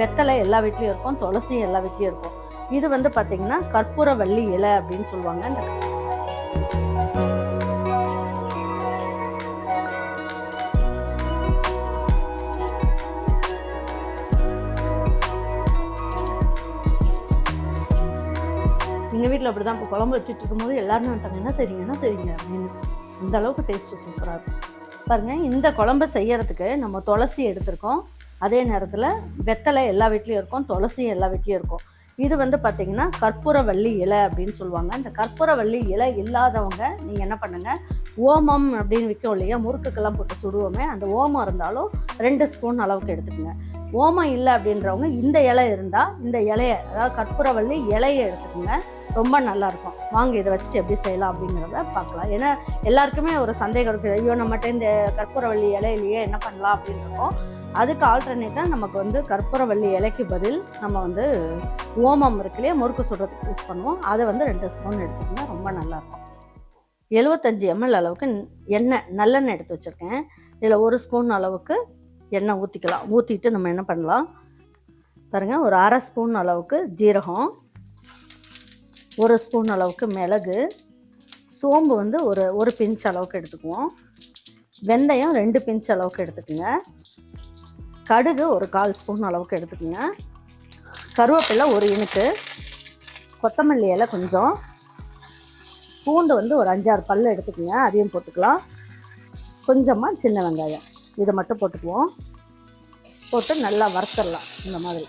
வெத்தலை எல்லா வீட்லேயும் இருக்கும் துளசி எல்லா வீட்லேயும் இருக்கும். இது வந்து பார்த்தீங்கன்னா கற்பூரவள்ளி இலை அப்படின்னு சொல்லுவாங்க. இந்த எங்கள் வீட்டில் அப்படி தான் இப்போ குழம்பு வச்சுட்டு இருக்கும்போது எல்லாருமே வந்துட்டாங்க. என்ன தெரியுங்க என்ன தெரியுங்க அப்படின்னு. அந்த அளவுக்கு டேஸ்ட்டு சூப்பராக இருக்கும். பாருங்கள் இந்த குழம்பு செய்யறதுக்கு நம்ம துளசி எடுத்திருக்கோம். அதே நேரத்தில் வெத்தலை எல்லா வீட்லேயும் இருக்கும் துளசி எல்லா வீட்லேயும் இருக்கும். இது வந்து பார்த்திங்கன்னா கற்பூரவள்ளி இலை அப்படின்னு சொல்லுவாங்க. இந்த கற்பூரவள்ளி இலை இல்லாதவங்க நீங்கள் என்ன பண்ணுங்கள் ஓமம் அப்படின்னு விற்கும் இல்லையா முறுக்குக்கெல்லாம் போட்டு சுடுவோமே அந்த ஓமம் இருந்தாலும் ரெண்டு ஸ்பூன் அளவுக்கு எடுத்துக்கோங்க. ஓமம் இல்லை அப்படின்றவங்க இந்த இலை இருந்தால் இந்த இலையை அதாவது கற்பூரவள்ளி இலையை எடுத்துக்கோங்க. ரொம்ப நல்லாயிருக்கும் வாங்க இதை வச்சுட்டு எப்படி செய்யலாம் அப்படிங்கிறத பார்க்கலாம். ஏன்னா எல்லாருக்குமே ஒரு சந்தேகம் இருக்குது ஐயோ நம்மகிட்ட இந்த கற்பூரவள்ளி இலையிலேயே என்ன பண்ணலாம் அப்படின்னு இருக்கோம். அதுக்கு ஆல்டர்னேட்டாக நமக்கு வந்து கற்பூரவள்ளி இலைக்கு பதில் நம்ம வந்து ஓமம் இருக்கு இல்லையா முறுக்கு சுடுறதுக்கு யூஸ் பண்ணுவோம். அதை வந்து ரெண்டு ஸ்பூன் எடுத்துக்கிங்கன்னா ரொம்ப நல்லாயிருக்கும். எழுபத்தஞ்சி எம்எல் அளவுக்கு எண்ணெய் நல்லெண்ணெய் எடுத்து வச்சுருக்கேன். இதில் ஒரு ஸ்பூன் அளவுக்கு எண்ணெய் ஊற்றிக்கலாம் ஊற்றிட்டு நம்ம என்ன பண்ணலாம்? பாருங்கள் ஒரு அரை ஸ்பூன் அளவுக்கு ஜீரகம் ஒரு ஸ்பூன் அளவுக்கு மிளகு சோம்பு வந்து ஒரு ஒரு பிஞ்ச் அளவுக்கு எடுத்துக்குவோம். வெந்தயம் ரெண்டு பிஞ்ச் அளவுக்கு எடுத்துக்கோங்க. கடுகு ஒரு கால் ஸ்பூன் அளவுக்கு எடுத்துக்கோங்க. கருவேப்பிலை ஒரு இனுக்கு கொத்தமல்லி இலை கொஞ்சம். பூண்டு வந்து ஒரு அஞ்சாறு பல் எடுத்துக்கோங்க. அதையும் போட்டுக்கலாம். கொஞ்சமாக சின்ன வெங்காயம். இதை மட்டும் போட்டுக்குவோம். போட்டு நல்லா வறுத்துடலாம் இந்த மாதிரி.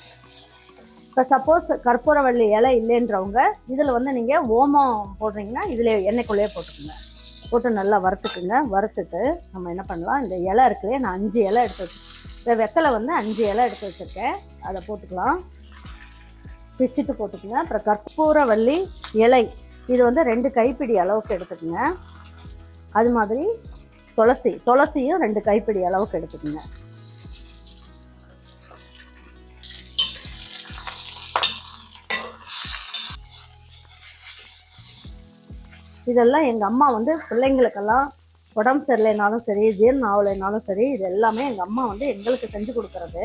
இப்போ சப்போஸ் கற்பூரவள்ளி இலை இல்லைன்றவங்க இதில் வந்து நீங்கள் ஓமம் போடுறீங்கன்னா இதில் எண்ணெய்க்குள்ளேயே போட்டுக்கோங்க. போட்டு நல்லா வறுத்துக்குங்க. வறுத்துட்டு நம்ம என்ன பண்ணலாம்? இந்த இலை இருக்குல்லையே நான் அஞ்சு இலை எடுத்து இந்த வெத்தலை வந்து அஞ்சு இலை எடுத்து வச்சுருக்கேன். அதை போட்டுக்கலாம். பிச்சுட்டு போட்டுக்கோங்க. அப்புறம் கற்பூரவள்ளி இலை. இது வந்து ரெண்டு கைப்பிடி அளவுக்கு எடுத்துக்கோங்க. அது மாதிரி துளசி துளசியும் ரெண்டு கைப்பிடி அளவுக்கு எடுத்துக்கோங்க. இதெல்லாம் எங்கள் அம்மா வந்து பிள்ளைங்களுக்கெல்லாம் உடம்பு சரியில்லைனாலும் சரி ஜீரணம் ஆகலைனாலும் சரி இது எல்லாமே எங்கள் அம்மா வந்து எங்களுக்கு செஞ்சு கொடுக்கறது.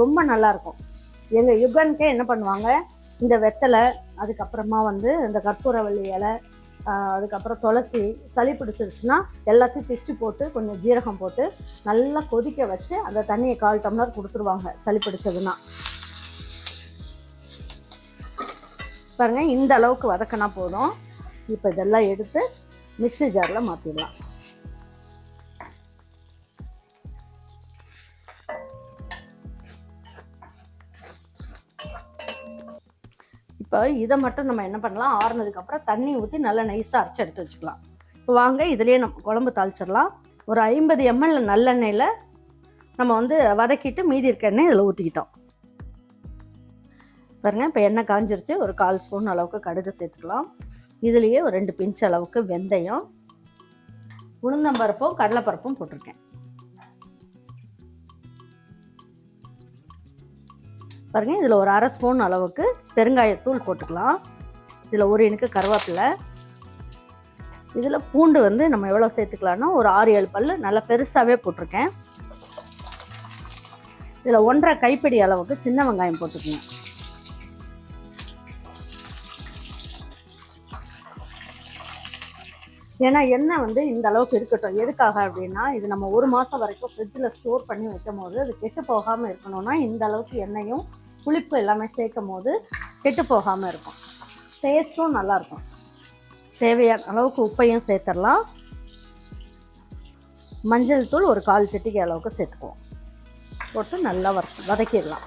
ரொம்ப நல்லாயிருக்கும் எங்கள் யுகனுக்கே என்ன பண்ணுவாங்க? இந்த வெத்தலை அதுக்கப்புறமா வந்து இந்த கற்பூரவள்ளி இலை அதுக்கப்புறம் துளசி சளி பிடிச்சிருச்சுன்னா எல்லாத்தையும் பிச்சு போட்டு கொஞ்சம் ஜீரகம் போட்டு நல்லா கொதிக்க வச்சு அந்த தண்ணியை கால் டம்ளர் கொடுத்துருவாங்க சளி பிடிச்சதுன்னா. பாருங்கள் இந்த அளவுக்கு வதக்கினா போதும். இப்போ இதெல்லாம் எடுத்து மிக்ஸி ஜாரில் மாற்றிடலாம் இப்போ இதை மட்டும் நம்ம என்ன பண்ணலாம்? ஆறுனதுக்கப்புறம் தண்ணி ஊற்றி நல்லா நைஸாக அரைச்சி எடுத்து வச்சுக்கலாம். இப்போ வாங்க இதுலேயே நம்ம குழம்பு தாளிச்சிடலாம். ஒரு ஐம்பது எம்எல் நல்லெண்ணெயில் நம்ம வந்து வதக்கிட்டு மீதி இருக்க எண்ணெய் இதில் ஊற்றிக்கிட்டோம் பாருங்கள் இப்போ எண்ணெய் காஞ்சிருச்சு. ஒரு கால் ஸ்பூன் அளவுக்கு கடுகு சேர்த்துக்கலாம். இதுலேயே ஒரு ரெண்டு பிஞ்ச் அளவுக்கு வெந்தயம் உளுந்தம்பருப்பும் கடலைப்பருப்பும் போட்டிருக்கேன். பாருங்கள் இதில் ஒரு அரை ஸ்பூன் அளவுக்கு பெருங்காயத்தூள் போட்டுக்கலாம். இதில் ஒரு இனுக்கு கருவேப்பிலை. இதில் பூண்டு வந்து நம்ம எவ்வளோ சேர்த்துக்கலான்னா ஒரு ஆறு ஏழு பல் நல்லா பெருசாகவே போட்டிருக்கேன். இதில் ஒன்றரை கைப்பிடி அளவுக்கு சின்ன வெங்காயம் போட்டுக்கணும் ஏன்னா எண்ணெய் வந்து இந்த அளவுக்கு இருக்கட்டும் எதுக்காக அப்படின்னா இது நம்ம ஒரு மாதம் வரைக்கும் ஃப்ரிட்ஜில் ஸ்டோர் பண்ணி வைக்கும் போது அது கெட்டு போகாமல் இருக்கணும்னா இந்த அளவுக்கு எண்ணெயும் புளிப்பு எல்லாமே சேர்க்கும் போது கெட்டு போகாமல் இருக்கும். டேஸ்ட்டும் நல்லாயிருக்கும் தேவையான அளவுக்கு உப்பையும் சேர்த்துடலாம். மஞ்சள் தூள் ஒரு கால் சட்டிக்கு அளவுக்கு சேர்த்துக்குவோம். போட்டு நல்லா வர வதக்கிடலாம்.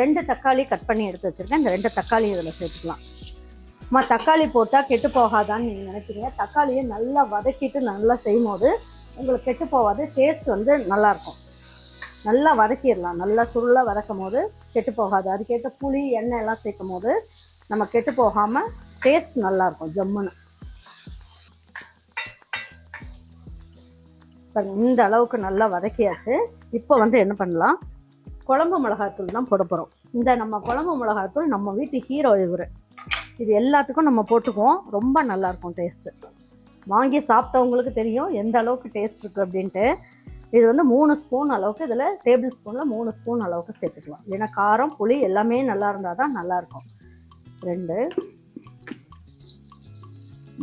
ரெண்டு தக்காளி கட் பண்ணி எடுத்து வச்சுருக்கேன். இந்த ரெண்டு தக்காளி இதில் சேர்த்துக்கலாம். அம்மா தக்காளி போட்டால் கெட்டு போகாதான்னு நீங்கள் நினைக்கிறீங்க. தக்காளியை நல்லா வதக்கிட்டு நல்லா செய்யும் போது உங்களுக்கு கெட்டு போகாது. டேஸ்ட் வந்து நல்லாயிருக்கும் நல்லா வதக்கிடலாம். நல்லா சுருளாக வதக்கும் போது கெட்டு போகாது. அதுக்கேற்ற புளி எண்ணெய் எல்லாம் சேர்க்கும் போது நம்ம கெட்டு போகாமல் டேஸ்ட் நல்லாயிருக்கும் ஜம்முன்னு. இந்த அளவுக்கு நல்லா வதக்கியாச்சு. இப்போ வந்து என்ன பண்ணலாம்? குழம்பு மிளகாத்தூள் தான் போட போகிறோம் இந்த நம்ம குழம்பு மிளகாத்தூள் நம்ம வீட்டு ஹீரோ இவர். இது எல்லாத்துக்கும் நம்ம போட்டுக்குவோம். ரொம்ப நல்லாயிருக்கும் டேஸ்ட்டு வாங்கி சாப்பிட்டவங்களுக்கு தெரியும் எந்த அளவுக்கு டேஸ்ட் இருக்குது அப்படின்ட்டு. இது வந்து மூணு ஸ்பூன் அளவுக்கு இதில் டேபிள் ஸ்பூனில் மூணு ஸ்பூன் அளவுக்கு சேர்த்துக்கலாம். ஏன்னா காரம் புளி எல்லாமே நல்லா இருந்தால் தான் நல்லாயிருக்கும் ரெண்டு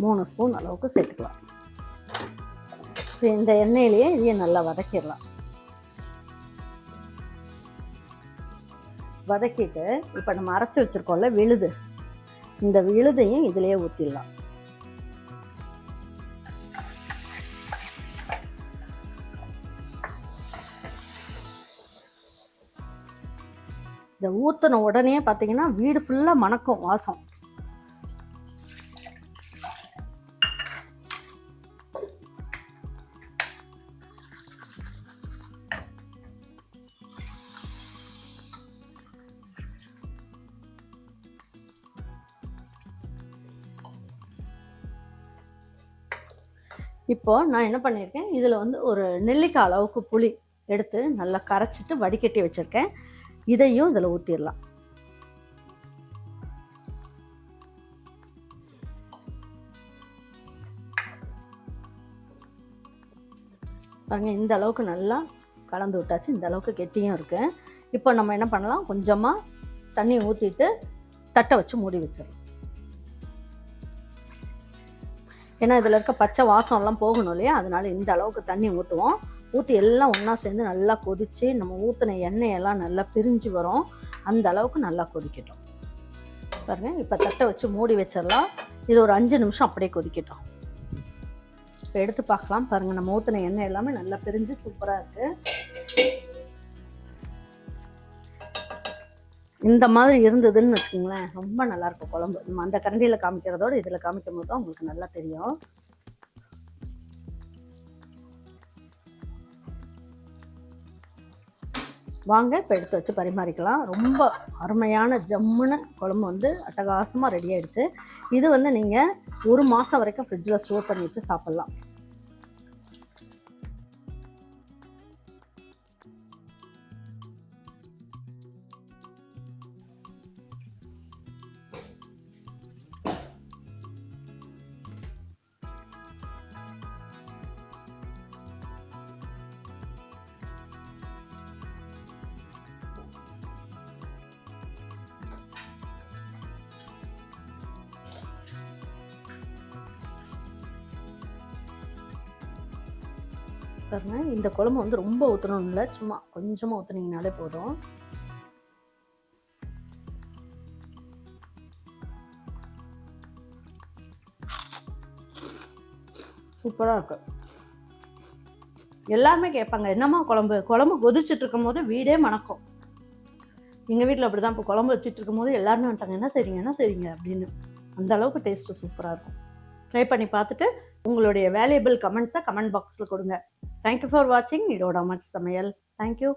மூணு ஸ்பூன் அளவுக்கு சேர்த்துக்கலாம். இந்த எண்ணெயிலேயே இதையும் நல்லா வதக்கிடலாம். வதக்கிட்டு இப்போ நம்ம அரைச்சி வச்சுருக்கோம்ல விழுது. இந்த விழுதையும் இதிலே ஊற்றிடலாம் இதை ஊற்றின உடனே பார்த்தீங்கன்னா வீடு ஃபுல்லாக மணக்கும் வாசம். இப்போ நான் என்ன பண்ணியிருக்கேன் இதில் வந்து ஒரு நெல்லிக்காய் அளவுக்கு புளி எடுத்து நல்லா கரைச்சிட்டு வடிகட்டி வச்சுருக்கேன். இதையும் இதில் ஊற்றிடலாம் பாருங்க இந்த அளவுக்கு நல்லா கலந்து விட்டாச்சு. இந்த அளவுக்கு கெட்டியும் இருக்குது இப்போ நம்ம என்ன பண்ணலாம் கொஞ்சமாக தண்ணி ஊற்றிட்டு தட்டை வச்சு மூடி வச்சிடலாம். ஏன்னா இதில் இருக்க பச்சை வாசம்லாம் போகணும் இல்லையா? அதனால இந்த அளவுக்கு தண்ணி ஊற்றுவோம் ஊற்றி எல்லாம் ஒன்றா சேர்ந்து நல்லா கொதித்து நம்ம ஊற்றின எண்ணெயெல்லாம் நல்லா பிரிஞ்சு வரும். அந்த அளவுக்கு நல்லா கொதிக்கட்டும். பாருங்க இப்போ தட்டை வச்சு மூடி வச்சிடலாம். இது ஒரு அஞ்சு நிமிஷம் அப்படியே கொதிக்கட்டும். இப்போ எடுத்து பார்க்கலாம். பாருங்கள் நம்ம ஊற்றின எண்ணெய் எல்லாமே நல்லா பிரிஞ்சு சூப்பராக இருக்குது இந்த மாதிரி இருந்ததுன்னு வச்சுக்கோங்களேன் ரொம்ப நல்லாயிருக்கும் குழம்பு. நம்ம அந்த கரண்டியில் காமிக்கிறதோட இதில் காமிக்கும் போது தான் உங்களுக்கு நல்லா தெரியும். வாங்க இப்போ எடுத்து வச்சு பரிமாறிக்கலாம். ரொம்ப அருமையான ஜம்முன்னு குழம்பு வந்து அட்டகாசமாக ரெடி ஆகிடுச்சு இது வந்து நீங்கள் ஒரு மாதம் வரைக்கும் ஃப்ரிட்ஜில் ஸ்டோர் பண்ணி வச்சு சாப்பிட்லாம். பாருங்க இந்த குழம்பு வந்து ரொம்ப ஊற்றணும் இல்லை சும்மா கொஞ்சமாக ஊற்றுனீங்கனாலே போதும். சூப்பராக இருக்கு. எல்லாருமே கேட்பாங்க என்னம்மா குழம்பு? குழம்பு கொதிச்சுட்டு இருக்கும்போது வீடே மணக்கும். எங்கள் வீட்டில் அப்படி தான் இப்போ குழம்பு வச்சுட்டு இருக்கும்போது எல்லாருமே வந்துட்டாங்க என்ன செய்றீங்க? என்ன செய்றீங்க? அப்படின்னு. அந்த அளவுக்கு டேஸ்ட்டு சூப்பராக இருக்கும். ட்ரை பண்ணி பார்த்துட்டு உங்களுடைய வேல்யூபிள் கமெண்ட்ஸை கமெண்ட் பாக்ஸில் கொடுங்க. தேங்க்யூ ஃபார் வாட்சிங் இதோட மச் சமையல். தேங்க்யூ